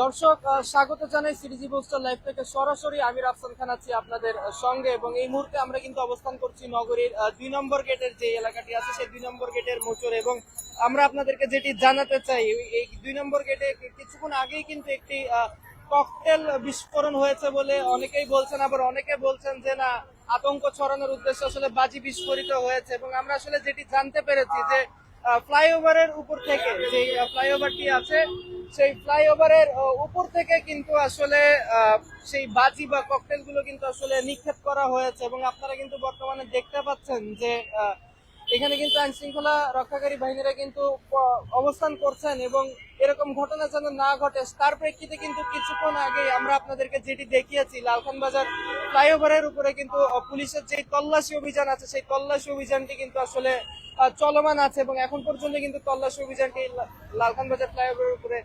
দর্শক স্বাগত জানাই সিরিজি পোস্টার লাইভ থেকে। সরাসরি আমির আফসান খান আছি আপনাদের সঙ্গে এবং এই মুহূর্তে আমরা কিন্তু অবস্থান করছি নগরীর দুই নম্বর গেটের যে এলাকাটি আছে, সেই দুই নম্বর গেটের মোচরে এবং আমরা আপনাদেরকে যেটি জানাতে চাই এই দুই নম্বর গেটে কিছুক্ষণ আগেই কিন্তু একটি ককটেল বিস্ফোরণ হয়েছে বলে অনেকেই বলছেন, আবার অনেকে বলছেন যে না, আতঙ্ক ছড়ানোর উদ্দেশ্যে আসলে বাজি বিস্ফোরিত হয়েছে এবং আমরা আসলে যেটি জানতে পেরেছি যে ফ্লাইওভারের উপর থেকে যে ফ্লাইওভারটি আছে, সেই ফ্লাইওভারের উপর থেকে কিন্তু আসলে সেই বাজি বা ককটেলগুলো কিন্তু আসলে নিক্ষেপ করা হয়েছে এবং আপনারা কিন্তু বর্তমানে দেখতে পাচ্ছেন যে এখানে কিন্তু আইন শৃঙ্খলা রক্ষাকারী বাহিনীরা কিন্তু অবস্থান করছেন এবং এরকম ঘটনা যেন না ঘটে, তার প্রেক্ষিতে কিন্তু কিছুক্ষণ আগে আমরা আপনাদেরকে যেটি দেখিয়েছি, লালখান বাজার ফ্লাইওভারের উপরে কিন্তু পুলিশের যে তল্লাশি অভিযান আছে, সেই তল্লাশি অভিযানটি কিন্তু আসলে চলমান আছে এবং এখন পর্যন্ত কিন্তু তল্লাশি অভিযানটি লালখান বাজার ফ্লাইওভারের উপরে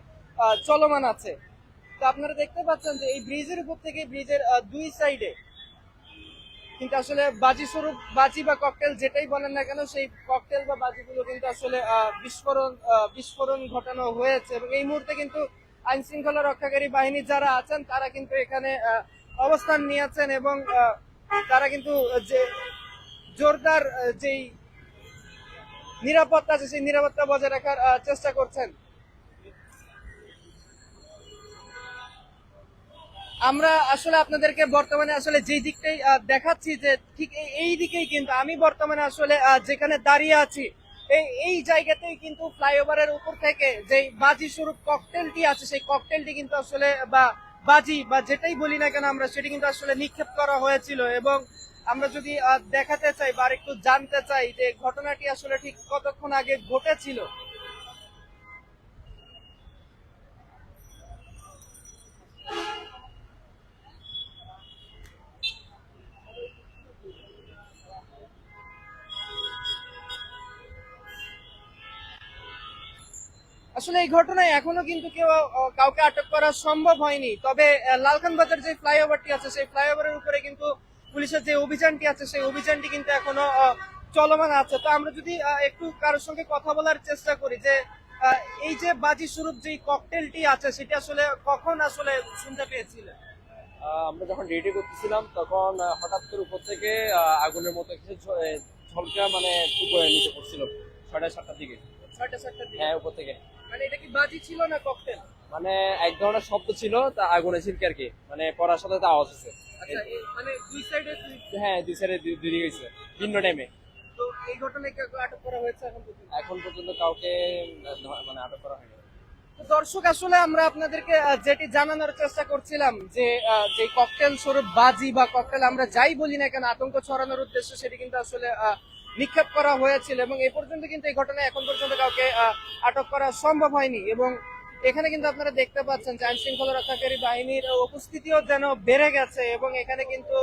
চলমান আছে। তো আপনারা দেখতে পাচ্ছেন যে এই ব্রিজের উপর থেকে ব্রিজের দুই সাইডে কিন্তু আসলে বাজি স্বরূপ, বাজি বা ককটেল যেটাই বলেন না কেন, সেই ককটেল বা বাজিগুলো কিন্তু আসলে বিস্ফোরণ বিস্ফোরণ ঘটানো হয়েছে এবং এই মুহূর্তে কিন্তু আইন শৃঙ্খলা রক্ষাকারী বাহিনী যারা আছেন, তারা কিন্তু এখানে অবস্থান নিয়েছেন এবং তারা কিন্তু যে জোরদার যেই নিরাপত্তা আছে, সেই নিরাপত্তা বজায় রাখার চেষ্টা করছেন। আমরা আসলে আপনাদেরকে বর্তমানে আসলে যে দিকটাই দেখাচ্ছি যে ঠিক এই- এই দিকেই কিন্তু আমি বর্তমানে আসলে যেখানে দাঁড়িয়ে আছি, এই এই জায়গাতেই কিন্তু ফ্লাইওভারের উপর থেকে যে বাজি স্বরূপ ককটেলটি আছে, সেই ককটেলটি কিন্তু আসলে, বা বাজি বা যেটাই বলি না কেন, আমরা সেটি কিন্তু আসলে নিক্ষেপ করা হয়েছিল এবং আমরা যদি দেখাতে চাই বা একটু জানতে চাই যে ঘটনাটি আসলে ঠিক কতক্ষণ আগে ঘটেছিল আসলে এই ঘটনায় এখনও কিন্তু কেউ কাউকে আটক করা সম্ভব হয়নি। তবে লালখান বাজার যে ফ্লাইওভারটি আছে সেই ফ্লাইওভারের উপরে কিন্তু পুলিশের যে অভিযানটি আছে সেই অভিযানটি কিন্তু এখনও চলমান আছে। তো আমরা যদি একটু কারোর সঙ্গে কথা বলার চেষ্টা করি যে এই যে বাজি স্বরূপ যে ককটেলটি আছে সেটা আসলে কখন আসলে শুনতে পেয়েছিলেন? আহ, আমরা যখন রেডি করতেছিলাম তখন হঠাৎ করে উপর থেকে আগুনের মতো কিছু ঝলকা মানে নিচে পড়ছিল ছয়টা সাতটার দিকে। ছয়টা সাতটার দিকে। হ্যাঁ উপর থেকে। মানে এটা কি বাজি ছিল না ককটেল? মানে এক ধরনের শব্দ ছিল তা আগুনে ছিলকে আর কি। মানে পড়ার সাথে তো আওয়াজ আচ্ছা মানে দুই সাইডে হ্যাঁ দুই সাইডে দুই গেছে ভিন্ন টাইমে তো এই ঘটনায় কেউ আটক করা হয়েছে এখন পর্যন্ত? এখন পর্যন্ত কাউকে মানে আটক করা হয়নি। তো দর্শক আসলে আমরা আপনাদেরকে যেটি জানানোর চেষ্টা করছিলাম যে যে ককটেল স্বরূপ বাজি বা ককটেল আমরা যাই বলি না কেন আতঙ্ক ছড়ানোর উদ্দেশ্যে সেটি কিন্তু আসলে নিক্ষেপ করা হয়েছিল এবং এ পর্যন্ত কিন্তু এই ঘটনায় এখন পর্যন্ত কাউকে আটক করা সম্ভব হয়নি এবং এখানে কিন্তু আপনারা দেখতে পাচ্ছেন যে আইন শৃঙ্খলা রক্ষাকারী বাহিনীর উপস্থিতিও যেন বেড়ে গেছে এবং এখানে কিন্তু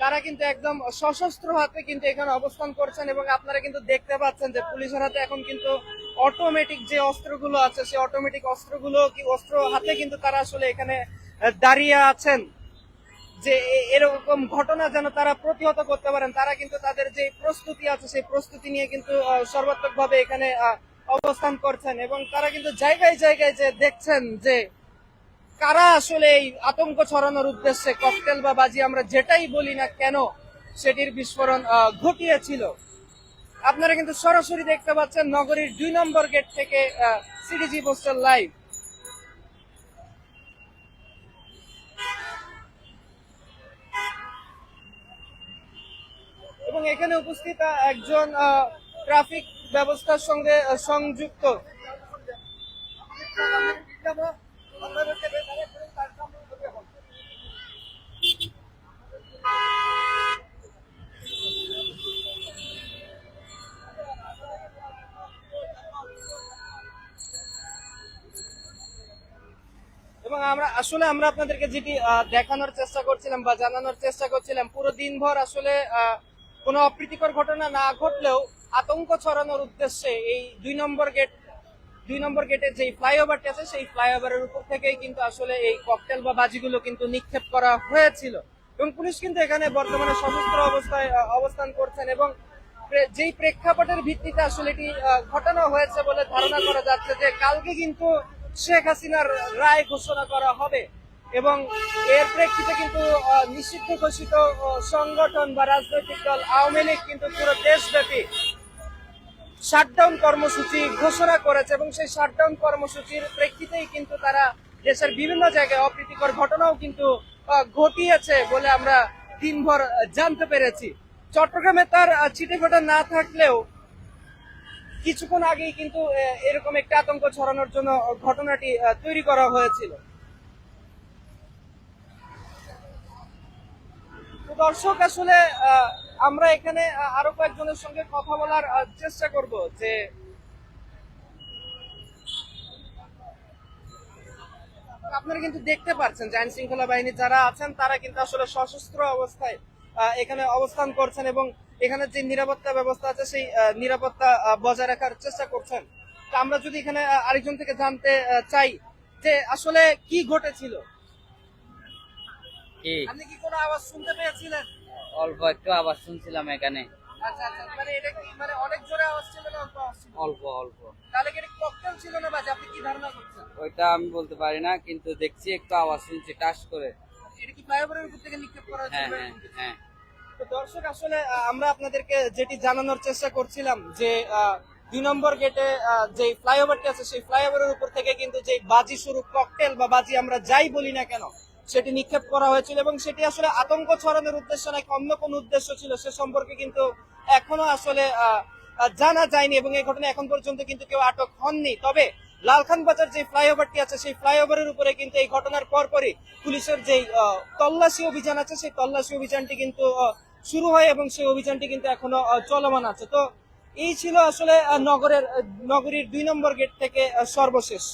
তারা কিন্তু একদম সশস্ত্র হাতে কিন্তু এখানে অবস্থান করছেন এবং আপনারা কিন্তু দেখতে পাচ্ছেন যে পুলিশের হাতে এখন কিন্তু অটোমেটিক যে অস্ত্রগুলো আছে, সেই অটোমেটিক অস্ত্রগুলো কি অস্ত্র হাতে কিন্তু তারা আসলে এখানে দাঁড়িয়ে আছেন। যে এরকম ঘটনা যেন তারা প্রতিহত করতে পারেন, তারা কিন্তু তাদের যে প্রস্তুতি আছে, সেই প্রস্তুতি নিয়ে কিন্তু সর্বাত্মক ভাবে এখানে অবস্থান করছেন এবং তারা কিন্তু জায়গায় জায়গায় যে দেখছেন যে কারা আসলে এই আতঙ্ক ছড়ানোর উদ্দেশ্যে ককটেল বা বাজি আমরা যেটাই বলি না কেন সেটির বিস্ফোরণ ঘটিয়েছিল। আপনারা কিন্তু সরাসরি দেখতে পাচ্ছেন নগরীর দুই নম্বর গেট থেকে সিডিজি পোস্টাল লাইভ এবং এখানে উপস্থিত একজন ট্রাফিক ব্যবস্থার সঙ্গে সংযুক্ত। এবং আমরা আসলে আমরা আপনাদেরকে যেটি দেখানোর চেষ্টা করছিলাম বা জানানোর চেষ্টা করছিলাম পুরো দিনভর আসলে আহ, কোনো অপ্রীতিকর ঘটনা না ঘটলেও আতঙ্ক ছড়ানোর উদ্দেশ্যে এই দুই নম্বর গেট, দুই নম্বর গেটের যে ফ্লাইওভারটি আছে, সেই ফ্লাইওভারের উপর থেকেই কিন্তু আসলে এই ককটেল বা বাজিগুলো কিন্তু নিক্ষেপ করা হয়েছিল। এবং পুলিশ কিন্তু এখানে বর্তমানে সশস্ত্র অবস্থায় অবস্থান করছেন এবং যেই প্রেক্ষাপটের ভিত্তিতে আসলে এটি ঘটানো হয়েছে বলে ধারণা করা যাচ্ছে যে কালকে কিন্তু শেখ হাসিনার রায় ঘোষণা করা হবে। এবং এর প্রেক্ষিতে কিন্তু নিষিদ্ধ ঘোষিত সংগঠন বা রাজনৈতিক দল আওয়ামী লীগ কিন্তু পুরো দেশব্যাপী শাটডাউন কর্মসূচি ঘোষণা করেছে এবং সেই শাটডাউন কর্মসূচির প্রেক্ষিতেই কিন্তু তারা দেশের বিভিন্ন জায়গায় অপ্রীতিকর ঘটনাও কিন্তু ঘটিয়েছে বলে আমরা দিনভর জানতে পেরেছি। চট্টগ্রামে তার ছিটে ফোটা না থাকলেও কিছুক্ষণ আগেই কিন্তু এরকম একটা আতঙ্ক ছড়ানোর জন্য ঘটনাটি তৈরি করা হয়েছিল। দর্শক, আসলে আমরা এখানে আরও কয়েকজনের সঙ্গে কথা বলার চেষ্টা করব যে আপনারা কিন্তু দেখতে পাচ্ছেন যে আইন শৃঙ্খলা বাহিনী যারা আছেন, তারা কিন্তু আসলে সশস্ত্র অবস্থায় এখানে অবস্থান করছেন এবং এখানে যে নিরাপত্তা ব্যবস্থা আছে, সেই নিরাপত্তা বজায় রাখার চেষ্টা করছেন। আমরা যদি এখানে আরেকজন থেকে জানতে চাই যে আসলে কি ঘটেছিল। কি? আপনি কি কোনো আওয়াজ শুনতে পেয়েছিলেন? অল্প একটু আবার শুনছিলাম এখানে। আচ্ছা আচ্ছা মানে এটা কি মানে অনেক জোরে আওয়াজ ছিল না অল্প আওয়াজ ছিল? অল্প অল্প। তাহলে কি ককটেল ছিল না বাজে আপনি কি ধারণা করছেন? ওইটা আমি বলতে পারি না কিন্তু দেখছি একটু আওয়াজ শুনছি টাস করে। এটা কি ফ্লাইওভারের উপর থেকে নিক্ষেপ করা হ্যাঁ হয়েছিল হ্যাঁ হ্যাঁ। তো দর্শক আসলে আমরা আপনাদেরকে যেটি জানানোর চেষ্টা করছিলাম যে দুই নম্বর গেটে যে ফ্লাইওভারটি আছে সেই ফ্লাইওভারের উপর থেকে কিন্তু যে বাজি শুরু ককটেল বা বাজি আমরা যাই বলি না কেন সেটি নিক্ষেপ করা হয়েছিল এবং সেটি আসলে আতঙ্ক ছড়ানোর উদ্দেশ্য নাকি অন্য কোন উদ্দেশ্য ছিল, সে সম্পর্কে কিন্তু এখনও আসলে জানা যায়নি এবং এই ঘটনা এখন পর্যন্ত কিন্তু কেউ আটক হননি। তবে লালখান বাজার যে ফ্লাইওভারটি আছে, সেই ফ্লাইওভারের উপরে কিন্তু এই ঘটনার পরপরই পুলিশের যে তল্লাশি অভিযান আছে, সেই তল্লাশি অভিযানটি কিন্তু শুরু হয় এবং সেই অভিযানটি কিন্তু এখনও চলমান আছে। তো এই ছিল আসলে নগরের নগরীর দুই নম্বর গেট থেকে সর্বশেষ।